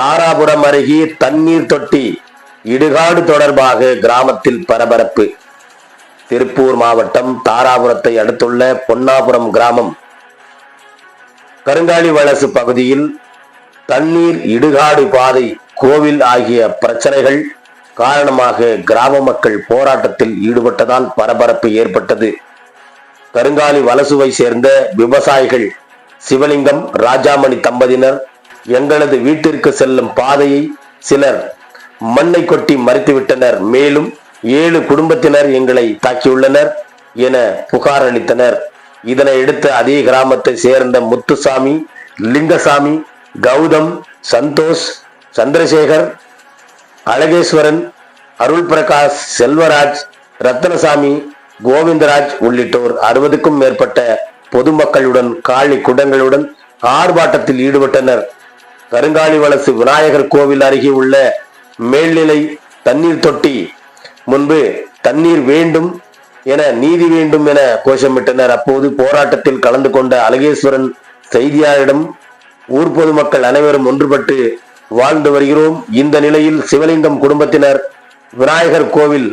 தாராபுரம் அருகே தண்ணீர் தொட்டி இடுகாடு தொடர்பாக கிராமத்தில் பரபரப்பு. திருப்பூர் மாவட்டம் தாராபுரத்தை அடுத்துள்ள பொன்னாபுரம் கிராமம். கருங்காலி வலசு பகுதியில் தண்ணீர் இடுகாடு பாதை கோவில் ஆகிய பிரச்சனைகள் காரணமாக கிராம மக்கள் போராட்டத்தில் ஈடுபட்டதால் பரபரப்பு ஏற்பட்டது. கருங்காலி வலசுவை சேர்ந்த விவசாயிகள் சிவலிங்கம் ராஜாமணி தம்பதியினர் எங்களது வீட்டிற்கு செல்லும் பாதையை சிலர் மண்ணை கொட்டி மறைத்துவிட்டனர். மேலும் ஏழு குடும்பத்தினர் எங்களை தாக்கியுள்ளனர் என புகார் அளித்தனர். இதனையடுத்து அதே கிராமத்தை சேர்ந்த முத்துசாமி லிங்கசாமி கௌதம் சந்தோஷ் சந்திரசேகர் அழகேஸ்வரன் அருள் பிரகாஷ் செல்வராஜ் ரத்னசாமி கோவிந்தராஜ் உள்ளிட்டோர் அறுபதுக்கும் மேற்பட்ட பொதுமக்களுடன் காளி குடங்களுடன் ஆர்ப்பாட்டத்தில் ஈடுபட்டனர். கருங்காலி வலசு விநாயகர் கோவில் அருகே உள்ள மேல்நிலை தண்ணீர் தொட்டி. முன்பு தண்ணீர் வேண்டும் என நீதி வேண்டும் என கோஷமிட்டனர். அப்போது போராட்டத்தில் கலந்து கொண்ட அழகேஸ்வரன் செய்தியாளரிடம் ஊர் பொதுமக்கள் அனைவரும் ஒன்றுபட்டு வாழ்ந்து வருகிறோம். இந்த நிலையில் சிவலிங்கம் குடும்பத்தினர் விநாயகர் கோவில்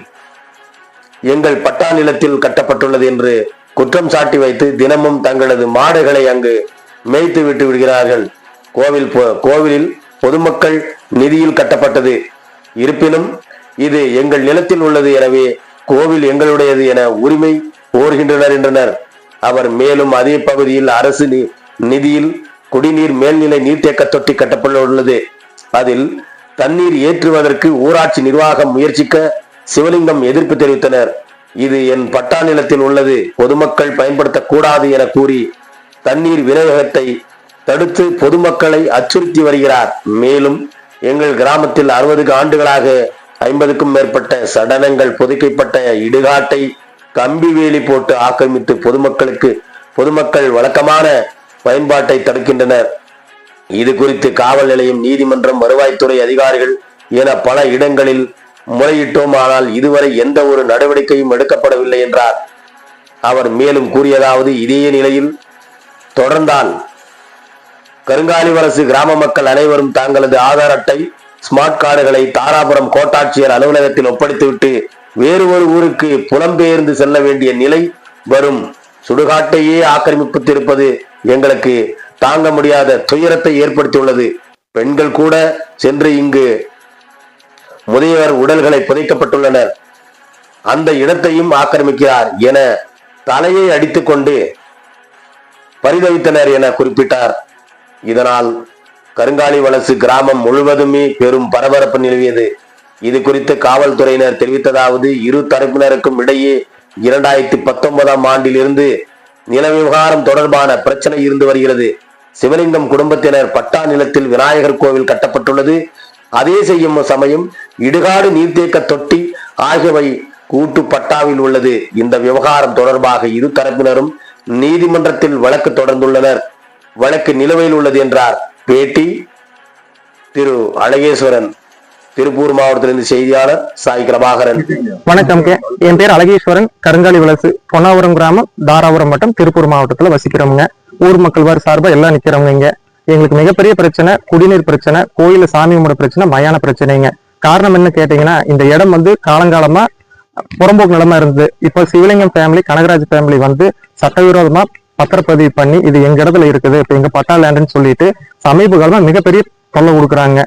எங்கள் பட்டா நிலத்தில் கட்டப்பட்டுள்ளது என்று குற்றம் சாட்டி வைத்து தினமும் தங்களது மாடுகளை அங்கு மேய்த்து விட்டு விடுகிறார்கள். கோவில் கோவிலில் பொதுமக்கள் நிதியில் கட்டப்பட்டது. இருப்பினும் இது எங்கள் நிலத்தில் உள்ளது எனவே கோவில் எங்களுடையது என உரிமை கோருகின்றனர் என்றனர். அவர் மேலும் அதே பகுதியில் அரசு நி- நிதியில் குடிநீர் மேல்நிலை நீர்த்தேக்க தொட்டி கட்டப்பட்டுள்ளது. அதில் தண்ணீர் ஏற்றுவதற்கு ஊராட்சி நிர்வாகம் முயற்சிக்க சிவலிங்கம் எதிர்ப்பு தெரிவித்தனர். இது என் பட்டா நிலத்தில் உள்ளது. பொதுமக்கள் பயன்படுத்தக்கூடாது என கூறி தண்ணீர் விநியோகத்தை தடுத்து பொதுமக்களை அச்சுறுத்தி வருகிறார். மேலும் எங்கள் கிராமத்தில் அறுபது ஆண்டுகளாக ஐம்பதுக்கும் மேற்பட்ட சடலங்கள் புதுக்கப்பட்ட இடுகாட்டை கம்பி வேலி போட்டு ஆக்கிரமித்து பொதுமக்களுக்கு பொதுமக்கள் வழக்கமான பயன்பாட்டை தடுக்கின்றனர். இது குறித்து காவல் நிலையம் நீதிமன்றம் வருவாய்த்துறை அதிகாரிகள் என பல இடங்களில் முறையிட்டோம் ஆனால் இதுவரை எந்த ஒரு நடவடிக்கையும் எடுக்கப்படவில்லை என்றார். அவர் மேலும் கூறியதாவது இதே நிலையில் தொடர்ந்தால் கருங்காலிவரசு கிராம மக்கள் அனைவரும் தங்களது ஆதார் அட்டை ஸ்மார்ட் கார்டுகளை தாராபுரம் கோட்டாட்சியர் அலுவலகத்தில் ஒப்படைத்துவிட்டு வேறு ஒரு ஊருக்கு புலம்பெயர்ந்து செல்ல வேண்டிய நிலை வரும். சுடுகாட்டையே ஆக்கிரமிப்பித்திருப்பது எங்களுக்கு தாங்க முடியாத துயரத்தை ஏற்படுத்தியுள்ளது. பெண்கள் கூட சென்று இங்கு முதியவர் உடல்களை புதைக்கப்பட்டுள்ளனர். அந்த இடத்தையும் ஆக்கிரமிக்கிறார் என தலையை அடித்துக்கொண்டு பரிதவித்தனர் என குறிப்பிட்டார். இதனால் கருங்காலி வலசு கிராமம் முழுவதுமே பெரும் பரபரப்பு நிலவியது. இது குறித்து காவல்துறையினர் தெரிவித்ததாவது இரு தரப்பினருக்கும் இடையே இரண்டாயிரத்தி பத்தொன்பதாம் ஆண்டிலிருந்து நில விவகாரம் தொடர்பான பிரச்சனை இருந்து வருகிறது. சிவலிங்கம் குடும்பத்தினர் பட்டா நிலத்தில் விநாயகர் கோவில் கட்டப்பட்டுள்ளது. அதே செய்யும் சமயம் இடுகாடு நீர்த்தேக்க தொட்டி ஆகியவை கூட்டு பட்டாவில் உள்ளது. இந்த விவகாரம் தொடர்பாக இரு தரப்பினரும் நீதிமன்றத்தில் வழக்கு தொடர்ந்துள்ளனர். வழக்கு நிலுவையில் உள்ளது என்றார். பேட்டி திரு அழகேஸ்வரன் திருப்பூர் மாவட்டத்திலிருந்து செய்தியாளர் சாய் பிரபாகரன். வணக்கம் என் பேர் அழகேஸ்வரன் கருங்காலி வளசு பொன்னாவரம் கிராமம் தாராபுரம் வட்டம் திருப்பூர் மாவட்டத்துல வசிக்கிறவங்க. ஊர் மக்கள் வார் சார்பா எல்லாம் நிக்கிறவங்க இங்க. எங்களுக்கு மிகப்பெரிய பிரச்சனை குடிநீர் பிரச்சனை கோயில சாமி கும்பிட பிரச்சனை மயான பிரச்சனைங்க காரணம் என்ன கேட்டீங்கன்னா இந்த இடம் வந்து காலங்காலமா புறம்போக்கு நிலமா இருந்தது. இப்ப சிவலிங்கம் ஃபேமிலி கனகராஜ் ஃபேமிலி வந்து சட்டவிரோதமா பத்திரப்பதிவு பண்ணி இது எங்க இடத்துல இருக்குது இப்போ எங்க பட்டா லேண்டுன்னு சொல்லிட்டு சமீப காலமா மிகப்பெரிய தொல்லை கொடுக்குறாங்க.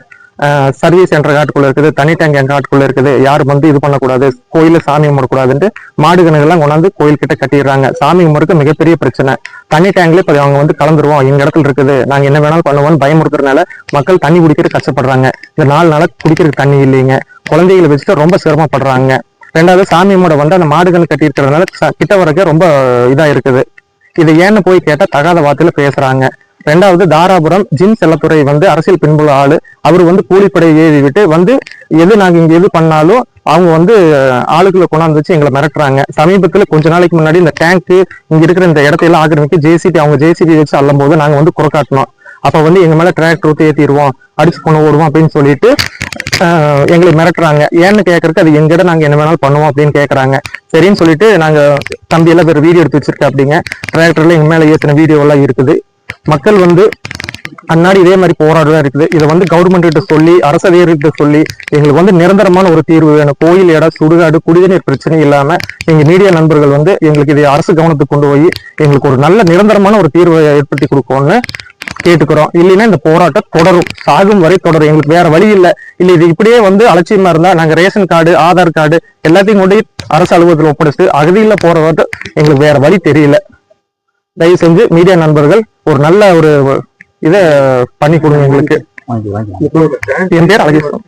சர்வீஸ் என்ற காட்டுக்குள்ள இருக்குது தனி டேங்க் என் காட்டுக்குள்ள இருக்குது யாரும் வந்து இது பண்ணக்கூடாது கோயில சாமி கும்பிடக்கூடாதுன்ட்டு மாடு கணக்கெல்லாம் கொண்டாந்து கோயில் கிட்ட கட்டிடுறாங்க. சாமி கும்பிடுறதுக்கு மிகப்பெரிய பிரச்சனை. தண்ணி டேங்க்ல இப்ப அவங்க வந்து கலந்துருவோம் எங்க இடத்துல இருக்குது நாங்க என்ன வேணாலும் பண்ணுவோம்னு பயமுறுத்துறதுனால மக்கள் தண்ணி குடிக்கிறது கஷ்டப்படுறாங்க. இந்த நாலு நாளா குடிக்கிறதுக்கு தண்ணி இல்லைங்க. குழந்தைகளை வச்சுட்டு ரொம்ப சிரமப்படுறாங்க. ரெண்டாவது சாமி மூட வந்து அந்த மாடுகள் கட்டி இருக்கிறதுனால ச- கிட்ட வரக்கே ரொம்ப இதா இருக்குது இது ஏன்னு போய் கேட்டா தகாத வார்த்தையில பேசுறாங்க. ரெண்டாவது தாராபுரம் ஜின் செல்லத்துறை வந்து அரசியல் பின்புல ஆளு. அவர் வந்து கூலிப்படையை ஏறி விட்டு வந்து எது நாங்க இங்க எது பண்ணாலும் அவங்க வந்து ஆளுக்குள்ள கொண்டாந்து வச்சு எங்களை மிரட்டுறாங்க. சமீபத்துல கொஞ்ச நாளைக்கு முன்னாடி இந்த டேங்க் இங்க இருக்கிற இந்த இடத்தையெல்லாம் ஆக்கிரமிக்க ஜேசிபி அவங்க ஜேசிபி வச்சு அள்ளும் போது நாங்க வந்து குறக்காட்டினோம் அப்ப வந்து எங்க மேல டிராக்டர் ஊத்தி ஏத்திடுவோம். அடிச்சு கொண்டு ஓடுவோம் அப்படின்னு சொல்லிட்டு எங்களை மிரட்டுறாங்க. ஏன்னு கேட்கறதுக்கு அது எங்கிட்ட நாங்கள் என்ன வேணாலும் பண்ணுவோம் அப்படின்னு கேட்குறாங்க சரின்னு சொல்லிட்டு நாங்கள் தம்பியெல்லாம் வேறு வீடியோ எடுத்து வச்சிருக்க அப்படிங்க. டிராக்டர்ல எங்க மேலே ஏற்றின வீடியோலாம் இருக்குது. மக்கள் வந்து அன்னாடி இதே மாதிரி போராட்டம் இருக்குது. இதை வந்து கவர்மெண்ட் கிட்ட சொல்லி அரசு அதிகாரிகிட்ட சொல்லி எங்களுக்கு வந்து நிரந்தரமான ஒரு தீர்வு வேணும். கோயில் இடம் சுடுகாடு குடிநீர் பிரச்சனை இல்லாம எங்க மீடியா நண்பர்கள் வந்து எங்களுக்கு இதை அரசு கவனத்துக்கு கொண்டு போய் எங்களுக்கு ஒரு நல்ல நிரந்தரமான ஒரு தீர்வை ஏற்படுத்தி கொடுக்கணும்னு கேட்டுக்கிறோம். இல்லைன்னா இந்த போராட்டம் தொடரும். சாகும் வரை தொடரும். எங்களுக்கு வேற வழி இல்லை. இல்ல இது இப்படியே வந்து அலட்சியமா இருந்தா நாங்க ரேஷன் கார்டு ஆதார் கார்டு எல்லாத்தையும் கொண்டு அரசு அலுவலகத்தில் ஒப்படைச்சு அகதியில போறவட்டு எங்களுக்கு வேற வழி தெரியல. தயவு செஞ்சு மீடியா நண்பர்கள் ஒரு நல்ல ஒரு இதை பண்ணி கொடுங்க எங்களுக்கு. என் பேர் அழகேஸ்வரன்